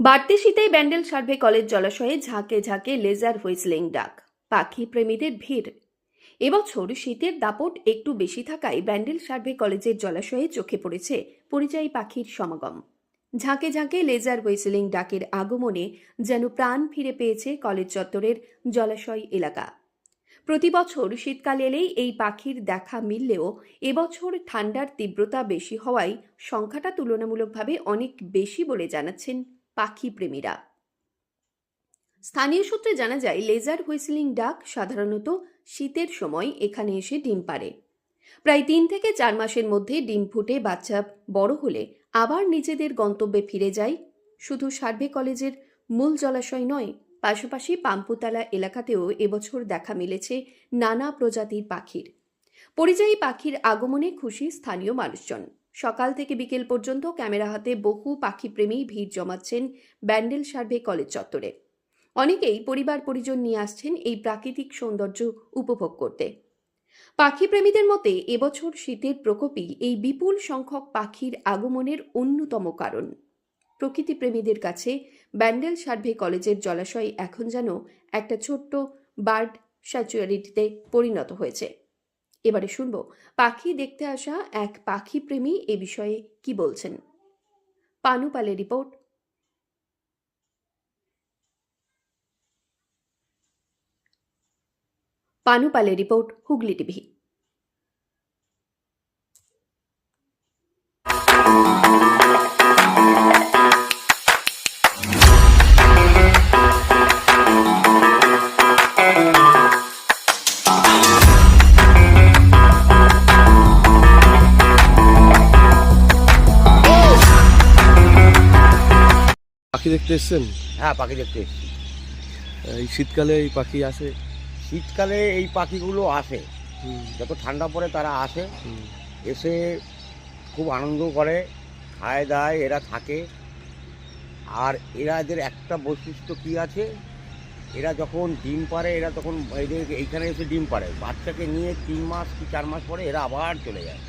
বাড়তি শীতেই Bandel survey college জলাশয়ে ঝাঁকে ঝাঁকে লেজার হুইসলিং ডাক। পাখি প্রেমীদের ভিড়। এবছর শীতের দাপট একটু বেশি থাকায় ব্যান্ডেল সার্ভে কলেজের জলাশয়ে চোখে পড়েছে পরিযায়ী পাখির সমাগম। ঝাঁকে ঝাঁকে লেজার হুইসলিং ডাকের আগমনে যেন প্রাণ ফিরে পেয়েছে কলেজ চত্বরের জলাশয় এলাকা। প্রতি বছর শীতকাল এলেই এই পাখির দেখা মিললেও এবছর ঠান্ডার তীব্রতা বেশি হওয়ায় সংখ্যাটা তুলনামূলকভাবে অনেক বেশি বলে জানাচ্ছেন পাখি প্রেমীরা। স্থানীয় সূত্রে জানা যায়, লেজার হুইসলিং ডাক সাধারণত শীতের সময় এখানে এসে ডিম পারে প্রায় তিন থেকে চার মাসের মধ্যে ডিম ফুটে, বাচ্চা বড় হলে আবার নিজেদের গন্তব্যে ফিরে যায়। শুধু সার্ভে কলেজের মূল জলাশয় নয়, পাশাপাশি পাম্পুতলা এলাকাতেও এবছর দেখা মিলেছে নানা প্রজাতির পাখির। পরিযায়ী পাখির আগমনে খুশি স্থানীয় মানুষজন। সকাল থেকে বিকেল পর্যন্ত ক্যামেরা হাতে বহু পাখিপ্রেমী ভিড় জমাচ্ছেন ব্যান্ডেল সার্ভে কলেজ চত্বরে। অনেকেই পরিবার পরিজন নিয়ে আসছেন এই প্রাকৃতিক সৌন্দর্য উপভোগ করতে। পাখিপ্রেমীদের মতে এবছর শীতের প্রকোপই এই বিপুল সংখ্যক পাখির আগমনের অন্যতম কারণ। প্রকৃতিপ্রেমীদের কাছে ব্যান্ডেল সার্ভে কলেজের জলাশয় এখন যেন একটা ছোট্ট বার্ড স্যাচুয়ারিটিতে পরিণত হয়েছে। এবারে শুনব, পাখি দেখতে আসা এক পাখি প্রেমী এ বিষয়ে কি বলছেন? পানুপালের রিপোর্ট। পানুপালের রিপোর্ট, হুগলি টিভি। পাখি দেখতে এসছেন? হ্যাঁ পাখি দেখতে এসেছি। এই শীতকালে এই পাখি আসে? শীতকালে এই পাখিগুলো আসে। যত ঠান্ডা পড়ে তারা আসে। এসে খুব আনন্দ করে খায় দায় এরা থাকে। আর এরা এদের একটা বৈশিষ্ট্য কি আছে? এরা যখন ডিম পারে এরা তখন এদের এইখানে এসে ডিম পারে বাচ্চাকে নিয়ে তিন মাস কি চার মাস পরে এরা আবার চলে যায়।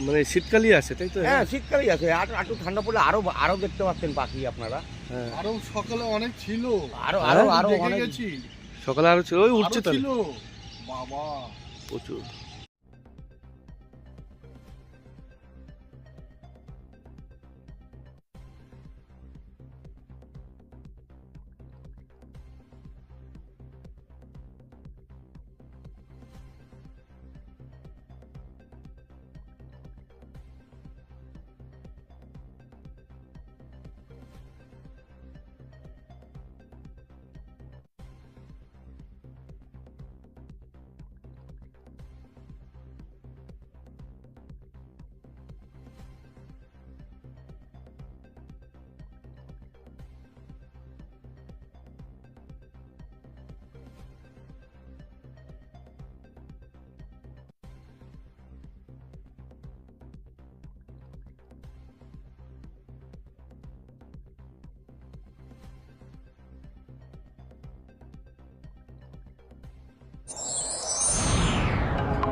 মানে শীতকালই আসে তাই তো? হ্যাঁ শীতকালই আছে আর একটু ঠান্ডা পড়লে আরও আরও দেখতে পাচ্ছেন পাখি আপনারা। হ্যাঁ। আরও সকালে অনেক ছিল। আরও আরও আরও অনেক সকালে আরও ছিল ওই উঠছে আরও ছিল। বাবা। প্রচুর।